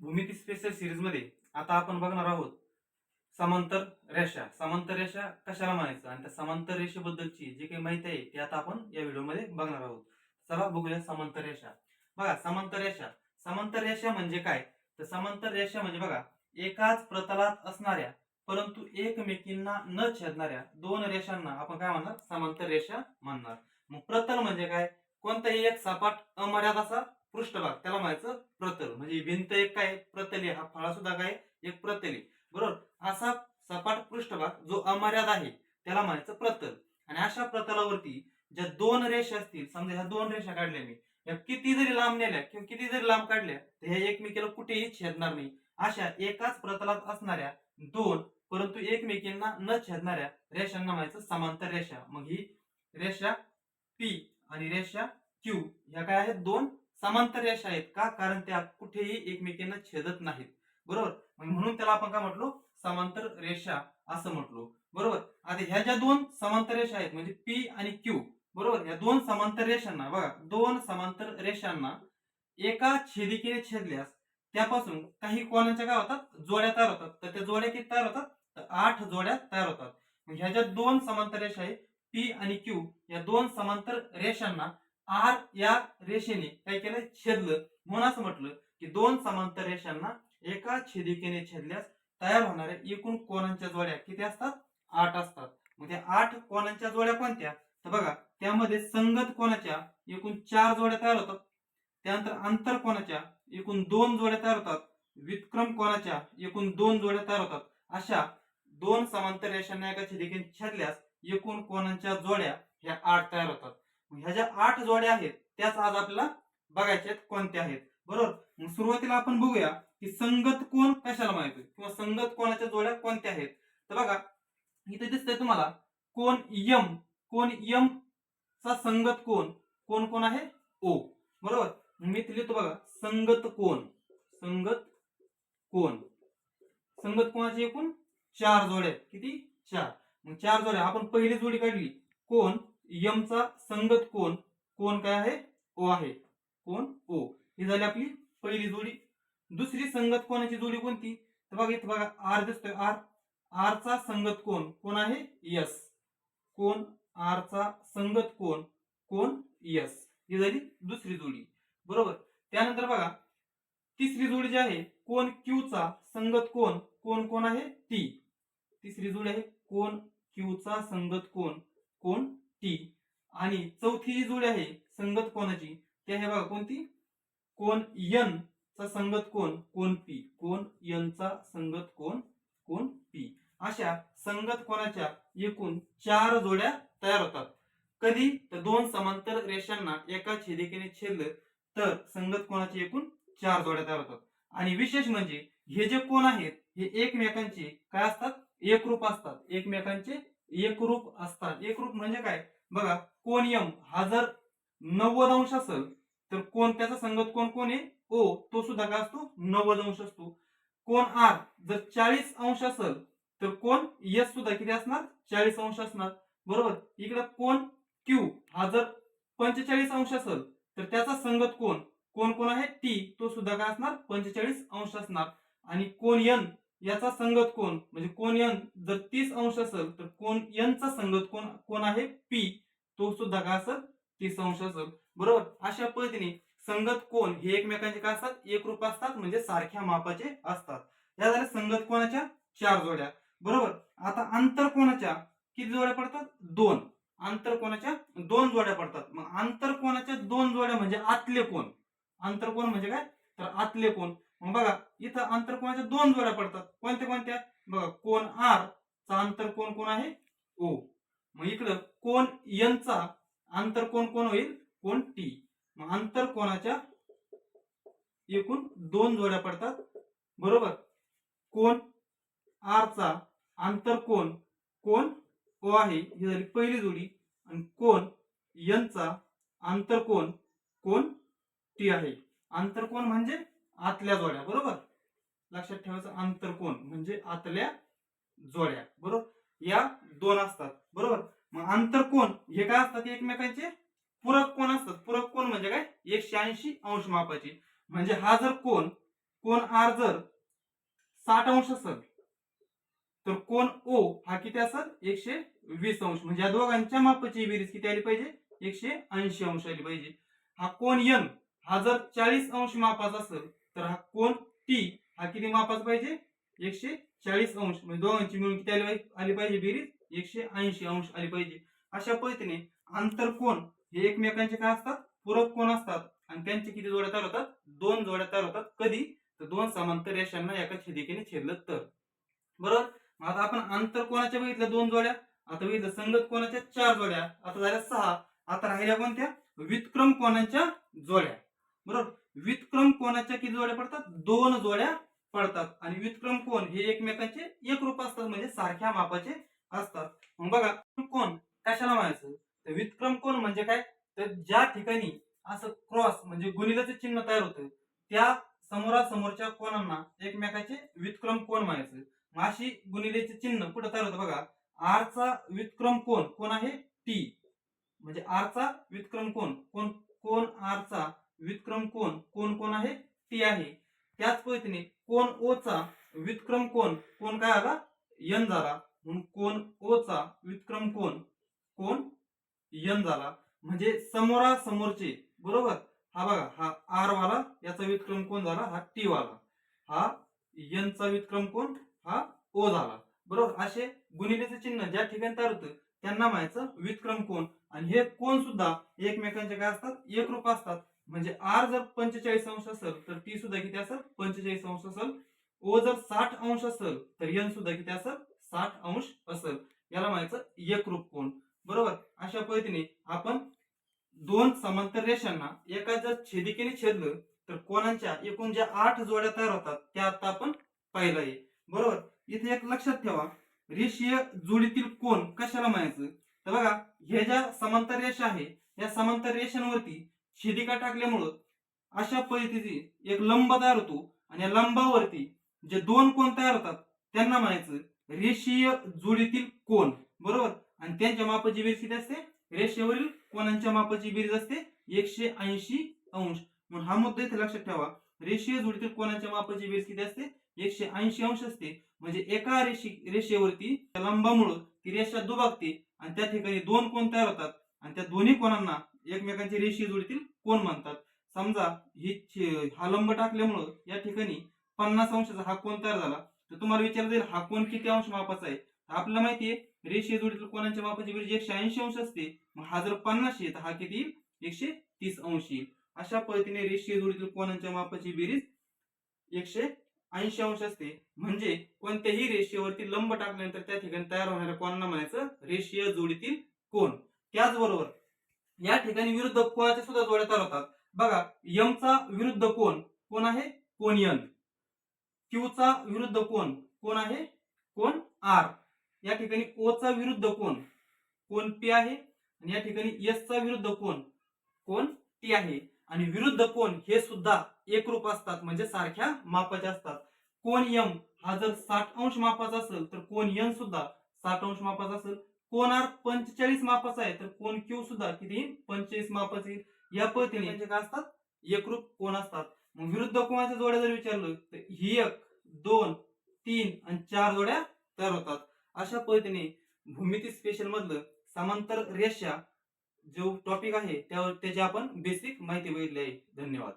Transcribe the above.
भूमिती स्पेशल सिरीजमध्ये आता आपण बघणार आहोत समांतर रेषा. समांतर रेषा कशाला म्हणायचं? आणि त्या समांतर रेषेबद्दलची जी काही माहिती आहे ती आता आपण या व्हिडिओमध्ये बघणार आहोत. चला बघूया समांतर रेषा. बघा समांतर रेषा. समांतर रेषा म्हणजे काय? तर समांतर रेषा म्हणजे बघा एकाच प्रतलात असणाऱ्या परंतु एकमेकींना न छेदणाऱ्या दोन रेषांना आपण काय म्हणणार? समांतर रेषा म्हणणार. मग प्रतल म्हणजे काय? कोणताही एक सपाट अमर्याद असा पृष्ठभाग त्याला म्हणायचं प्रतल. म्हणजे भिंत एक काय? प्रतली. हा फळा सुद्धा काय? एक प्रतली. बरोबर? असा सपाट पृष्ठभाग जो अमर्याद आहे त्याला म्हणायचं प्रतल. आणि अशा प्रतलावरती ज्या दोन रेषा असतील समजा ह्या दोन रेषा काढल्या मी या किती जरी लांब नेल्या किंवा किती जरी लांब काढल्या तर ह्या एकमेकीला कुठेही छेदणार नाही. अशा एकाच प्रतलात असणाऱ्या दोन परंतु एकमेकींना न छेदणाऱ्या रेषांना म्हणायचं समांतर रेषा. मग ही रेषा पी आणि रेषा क्यू ह्या काय आहेत? दोन समांतर रेषा आहेत का? कारण त्या कुठेही एकमेकींना छेदत नाहीत. बरोबर? म्हणून त्याला आपण काय म्हटलो? समांतर रेषा असं म्हटलो. बरोबर? आता ह्या ज्या दोन समांतर रेषा आहेत म्हणजे पी आणि क्यू बरोबर? या दोन समांतर रेषांना बघा दोन समांतर रेषांना एका छेदिकेने छेदल्यास त्यापासून काही कोणाच्या काय होतात? जोड्या तयार होतात. तर त्या जोड्या किती तयार होतात? तर आठ जोड्या तयार होतात. ह्या ज्या दोन समांतर रेषा आहेत पी आणि क्यू या दोन समांतर रेषांना आर या रेषेने काय केलं छेदलं. म्हणून असं म्हटलं की दोन समांतर रेषांना एका छेदिकेने छेदल्यास तयार होणाऱ्या एकूण कोणांच्या जोड्या किती असतात? आठ असतात. मग त्या आठ कोणांच्या जोड्या कोणत्या? तर बघा त्यामध्ये संगत कोणाच्या एकूण चार जोड्या तयार होतात. त्यानंतर आंतर कोणाच्या एकूण दोन जोड्या तयार होतात. विक्रम कोणाच्या एकूण दोन जोड्या तयार होतात. अशा दोन समांतर रेषांना एका छेदिकेने छेदल्यास एकूण कोणांच्या जोड्या ह्या आठ तयार होतात. ह्या ज्या आठ जोड्या आहेत त्याच आज आपल्याला बघायच्या आहेत कोणत्या आहेत. बरोबर? मग सुरुवातीला आपण बघूया की संगत कोण कशाला माहिती किंवा संगत कोणाच्या जोड्या कोणत्या आहेत? तर बघा इथे दिसतंय तुम्हाला कोण यम कोण यम चा संगत कोण? कोण कोण आहे? ओ. बरोबर? मी इथे लिहितो बघा संगत कोण? संगत कोण? संगत कोणाचे एकूण? चार जोड्या आहेत. किती? चार. मग चार जोड्या. आपण पहिली जोडी काढली. कोण? यमचा संगत कोण कोण काय आहे? ओ आहे. कोण ओ ही झाली आपली पहिली जोडी. दुसरी संगत कोणाची जोडी कोणती? तर बघा इथं बघा आर दिसतोय. आर आरचा संगत कोण कोण आहे? यस कोण आरचा संगत कोण कोण यस ही झाली दुसरी जोडी. बरोबर? त्यानंतर बघा तिसरी जोडी जी आहे कोण क्यूचा संगत कोण कोण कोण आहे? टी तिसरी जोडी आहे कोण क्यूचा संगत कोण कोण टी आणि चौथी जी जोडी आहे संगत कोणाची? ते आहे बघा कोणती? कोण यन चा संगत कोण? कोण पी. कोण यनचा संगत कोण? कोण पी. अशा संगत कोणाच्या? एकूण चार जोड्या तयार होतात. कधी? तर दोन समांतर रेषांना एका छेदिकेने छेदलं तर संगत कोणाचे? एकूण चार जोड्या तयार होतात. आणि विशेष म्हणजे हे जे कोण आहेत हे एकमेकांचे काय असतात? एकरूप असतात. एकमेकांचे एकरूप असतात. एकरूप म्हणजे काय? बघा कोण यम हा जर नव्वद अंश असेल तर कोण त्याचा संगत कोण कोण आहे? ओ तो सुद्धा काय असतो? नव्वद अंश असतो. कोण आर जर चाळीस अंश असेल तर कोण यस सुद्धा किती असणार? चाळीस अंश असणार. बरोबर? इकडे कोण क्यू हा जर पंचेचाळीस अंश असेल तर त्याचा संगत कोण कोण कोण आहे? टी. तो सुद्धा काय असणार? पंचेचाळीस अंश असणार. आणि कोण यन याचा संगत कोण म्हणजे कोण यन? जर तीस अंश असेल तर कोण यनचा संगत कोण कोण आहे? पी तो सुद्धा काय असेल? तीस अंश असेल. बरोबर? अशा पद्धतीने संगत कोण हे एकमेकांचे काय असतात? एकरूप असतात म्हणजे सारख्या मापाचे असतात. या झाल्या संगत कोणाच्या? चार जोड्या. बरोबर? आता अंतर कोणाच्या? किती जोड्या पडतात? दोन. अंतर कोणाच्या? दोन जोड्या पडतात. मग अंतर कोणाच्या दोन जोड्या म्हणजे आतले कोण अंतर कोण म्हणजे काय? तर आतले कोण बघा इथं आंतर कोणाच्या दोन जोड्या पडतात. कोणत्या कोणत्या? बघा कोण आर चा आंतर कोण कोण आहे? ओ मग इकडं कोण यनचा आंतर कोण कोण होईल? कोण टी मग अंतर कोणाच्या एकूण दोन जोड्या पडतात. बरोबर? कोण आर चा आंतर कोण कोण ओ आहे? ही झाली पहिली जोडी. आणि कोण यनचा आंतर कोण कोण टी आहे. आंतर कोण म्हणजे आतल्या जोड्या बरोबर? लक्षात ठेवायचं आंतर कोण? म्हणजे आतल्या जोड्या बरोबर? या दोन असतात बरोबर? मग आंतर कोण? हे काय असतात एकमेकांचे? पूरक कोण असतात? पूरक कोण म्हणजे काय? एकशे ऐंशी अंश मापाचे. म्हणजे हा जर कोण कोण आर जर साठ अंश असेल तर कोण ओ हा किती असेल? एकशे वीस अंश. म्हणजे या दोघांच्या मापाची बेरीज किती आली पाहिजे? एकशे ऐंशी अंश आली पाहिजे. हा कोण यन हा जर चाळीस अंश मापाचा असेल तर हा कोण टी हा किती मापाचा पाहिजे? एकशे चाळीस अंश. म्हणजे दोन अंशी मिळून किती आली पाहिजे आली पाहिजे बेरीज? एकशे ऐंशी अंश आली पाहिजे. अशा पद्धतीने आंतरकोन हे एकमेकांचे काय असतात? पूरक कोण असतात. आणि त्यांचे किती जोड्या तयार होतात? दोन जोड्या तयार होतात. कधी? तर दोन समांतर रेषांना एका छेदिकेने छेदलं तर. बरोबर आता आपण आंतर कोणाच्या बघितल्या दोन जोड्या. आता बघितलं संगत कोणाच्या चार जोड्या. आता झाल्या सहा. आता राहिल्या कोणत्या? विक्रम कोणाच्या जोड्या. बरोबर? व्युत्क्रम कोणाच्या किती जोड्या पडतात? दोन जोड्या पडतात. आणि व्युत्क्रम कोण? हे एकमेकांचे एक रूप असतात म्हणजे सारख्या मापाचे असतात. मग बघा कोण? कशाला म्हणायचं? तर व्युत्क्रम कोण म्हणजे काय? तर ज्या ठिकाणी असं क्रॉस म्हणजे गुणिलाचं चिन्ह तयार होतं त्या समोरासमोरच्या कोणांना एकमेकाचे व्युत्क्रम कोण म्हणायचं? मग अशी गुणिलेचे चिन्ह कुठं तयार होतं बघा? आरचा व्युत्क्रम कोण? कोण आहे? टी म्हणजे आरचा व्युत्क्रम कोण? कोण? कोण आरचा व्युत्क्रम कोण कोण कोण आहे? टी आहे. त्याच पद्धतीने कोण ओ चा व्युत्क्रम कोण कोण काय आला? यन झाला. म्हणून कोण ओ चा व्युत्क्रम कोण कोण यन झाला. म्हणजे समोरासमोरचे बरोबर? हा बघा हा आर वाला याचा व्युत्क्रम कोण झाला? हा टी वाला. हा यनचा व्युत्क्रम कोण हा ओ झाला. बरोबर? असे गुणिलेचे चिन्ह ज्या ठिकाणी तयार होतं त्यांना म्हणायचं व्युत्क्रम कोण आणि हे कोण सुद्धा एकमेकांचे काय असतात? एकरूप असतात. म्हणजे आर जर पंचेचाळीस अंश असेल तर टी सुद्धा किती असेल? पंचेचाळीस अंश असेल. ओ जर साठ अंश असेल तर एन सुद्धा किती असेल? साठ अंश असेल. याला म्हणायचं एकरूप कोण बरोबर? अशा पद्धतीने आपण दोन समांतर रेषांना एका जर छेदिकेने छेदलं तर कोणाच्या एकूण ज्या आठ जोड्या तयार होतात त्या आता आपण पाहिलं आहे. बरोबर? इथे एक लक्षात ठेवा. रेषीय जोडीतील कोण कशाला म्हणायचं? तर बघा ह्या ज्या समांतर रेषा आहे या समांतर रेषांवरती छेदिका टाकल्यामुळं अशा पद्धतीची एक लंब तयार होतो. आणि या लंबावरती जे दोन कोण तयार होतात त्यांना म्हणायचं रेषीय जोडीतील कोण. बरोबर? आणि त्यांच्या मापाची बेरीज किती असते? रेषेवरील कोणांच्या मापाची बेरीज असते? एकशे ऐंशी अंश. म्हणून हा मुद्दा इथे लक्षात ठेवा. रेषीय जोडीतील कोणाच्या मापाची बेरीज किती असते? एकशे ऐंशी अंश असते. म्हणजे एका रेषी रेषेवरती त्या लंबामुळं ती रेषा दुभागते. आणि त्या ठिकाणी दोन कोण तयार होतात? आणि त्या दोन्ही कोणांना एकमेकांचे रेषीय जोडीतील कोण म्हणतात? समजा ही हा लंब टाकल्यामुळं या ठिकाणी पन्नास अंशाचा हा कोण तयार झाला? तर तुम्हाला विचारलं जाईल हा कोण किती अंश मापाचा आहे? तर आपल्याला माहितीये रेषीय जोडीतील कोणाच्या मापाची बेरीज एकशे ऐंशी अंश असते. मग हा जर पन्नास येईल तर हा किती येईल? एकशे तीस अंश येईल. अशा पद्धतीने रेषीय जोडीतील कोणाच्या मापाची बेरीज एकशे ऐंशी अंश असते. म्हणजे कोणत्याही रेषेवरती लंब टाकल्यानंतर त्या ठिकाणी तयार होणाऱ्या कोणाला म्हणायचं? रेषीय जोडीतील कोण? त्याचबरोबर या ठिकाणी विरुद्ध कोणाच्या सुद्धा जोड्या तयार होतात बघा यमचा विरुद्ध कोण? कोण आहे? कोण यन क्यूचा विरुद्ध कोण? कोण आहे? कोण आर या ठिकाणी O चा विरुद्ध कोण? कोण पी आहे? आणि या ठिकाणी एस चा विरुद्ध कोण? कोण टी आहे. आणि विरुद्ध कोण हे सुद्धा एकरूप असतात म्हणजे सारख्या मापाचे असतात. कोण यम हा जर साठ अंश मापाचा असेल तर कोण यन सुद्धा साठ अंश मापाचा असेल कोण आर पंचेचाळीस मापाचा आहे तर कोण क्यू सुद्धा किती? पंचेचाळीस मापाचे येईल. या पद्धतीने यांचे काय असतात? एकरूप कोण असतात? मग विरुद्ध कोणाच्या जोड्या जर विचारलं तर ही एक दोन तीन आणि चार जोड्या तयार होतात. अशा पद्धतीने भूमिती स्पेशल मधलं समांतर रेषा जो टॉपिक आहे त्यावर त्याची आपण बेसिक माहिती बघितली आहे. धन्यवाद.